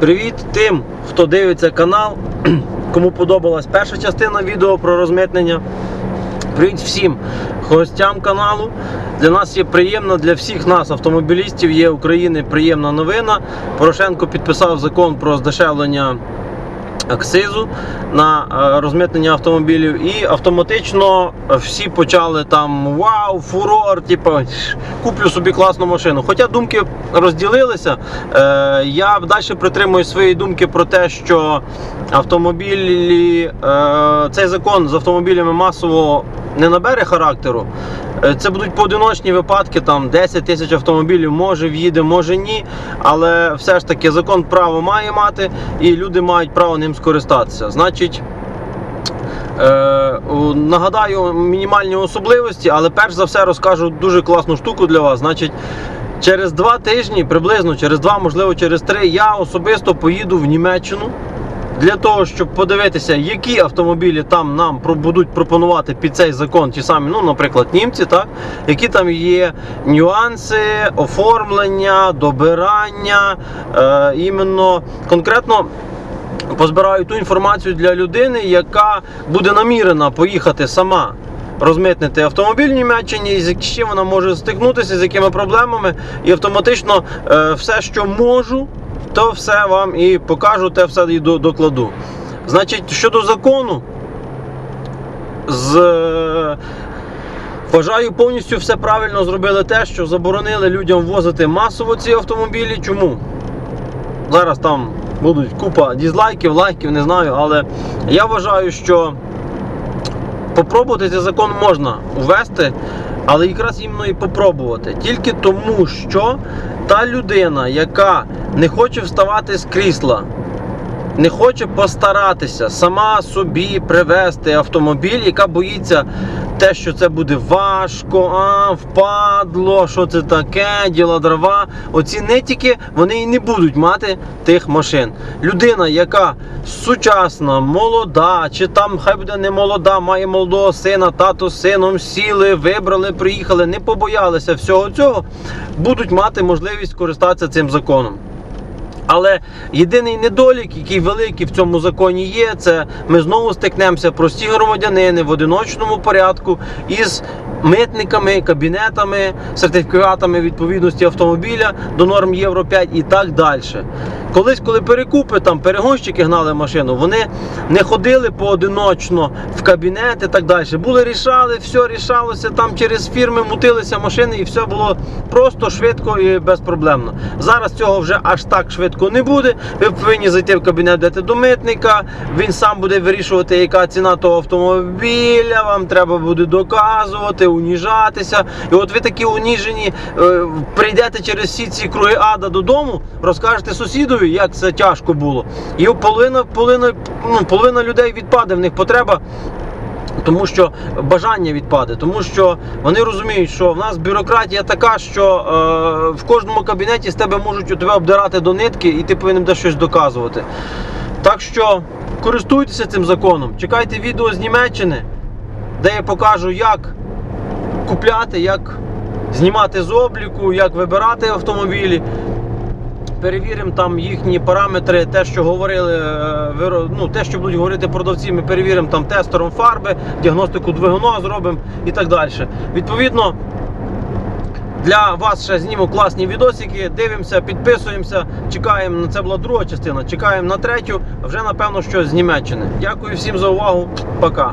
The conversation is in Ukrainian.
Привіт тим, хто дивиться канал, кому подобалась перша частина відео про розмитнення. Привіт всім гостям каналу. Для нас є приємна, для всіх нас, автомобілістів, є України приємна новина. Порошенко підписав закон про здешевлення акцизу на е, розмитнення автомобілів, і автоматично всі почали там вау, фурор, типу, куплю собі класну машину. Хоча думки розділилися, е, я далі притримуюсь свої думки про те, що автомобілі, е, цей закон з автомобілями масово не набере характеру. Е, Це будуть поодиночні випадки, там 10 тисяч автомобілів, може в'їде, може ні. Але все ж таки закон право має мати, і люди мають право ним скористатися. Значить, е, нагадаю мінімальні особливості, але перш за все розкажу дуже класну штуку для вас. Значить, через два тижні, приблизно через два, можливо, через три, я особисто поїду в Німеччину. Для того, щоб подивитися, які автомобілі там нам будуть пропонувати під цей закон, ті самі, ну, наприклад, німці, так, які там є нюанси, оформлення, добирання, е, іменно конкретно. Позбираю ту інформацію для людини, яка буде намірена поїхати сама розмитнити автомобіль в Німеччині, з чим вона може стикнутися, з якими проблемами, і автоматично е, все, що можу, то все вам і покажу, те все і докладу. Значить, щодо закону, з е, Вважаю, повністю все правильно зробили те, що заборонили людям ввозити масово ці автомобілі. Чому? Зараз там будуть купа дізлайків, лайків, не знаю, але я вважаю, що попробувати цей закон можна ввести, але якраз іменно і попробувати. Тільки тому, що та людина, яка не хоче вставати з крісла, не хоче постаратися сама собі привезти автомобіль, яка боїться те, що це буде важко, а впадло, що це таке, діла дрова. Оці нитіки вони і не будуть мати тих машин. Людина, яка сучасна, молода, чи там хай буде не молода, має молодого сина, тато з сином сіли, вибрали, приїхали, не побоялися всього цього, будуть мати можливість користатися цим законом. Але єдиний недолік, який великий в цьому законі є, це ми знову стикнемося прості громадянини в одиночному порядку із митниками, кабінетами, сертифікатами відповідності автомобіля до норм Євро 5 і так далі. Колись, коли перекупи, там перегонщики гнали машину, вони не ходили поодиночно в кабінет і так далі. Були рішали, все рішалося там через фірми, мутилися машини, і все було просто швидко і безпроблемно. Зараз цього вже аж так швидко не буде. Ви повинні зайти в кабінет дати до митника. Він сам буде вирішувати, яка ціна того автомобіля. Вам треба буде доказувати, уніжатися. І от ви такі уніжені е, прийдете через всі ці круги ада додому, розкажете сусідові, як це тяжко було. І половина, половина, ну, половина людей відпаде в них потреба. Тому що бажання відпаде, тому що вони розуміють, що в нас бюрократія така, що е, в кожному кабінеті з тебе можуть у тебе обдирати до нитки, і ти повинен буде щось доказувати. Так що користуйтеся цим законом, чекайте відео з Німеччини, де я покажу, як купляти, як знімати з обліку, як вибирати автомобілі. Перевіримо там їхні параметри, те, що говорили, е, ну, те, що будуть говорити продавці, ми перевіримо там тестером фарби, діагностику двигуна зробимо і так далі. Відповідно, для вас ще зніму класні відосики, дивимося, підписуємося, чекаємо. на Це була друга частина, чекаємо на третю, вже напевно щось з Німеччини. Дякую всім за увагу. Пока.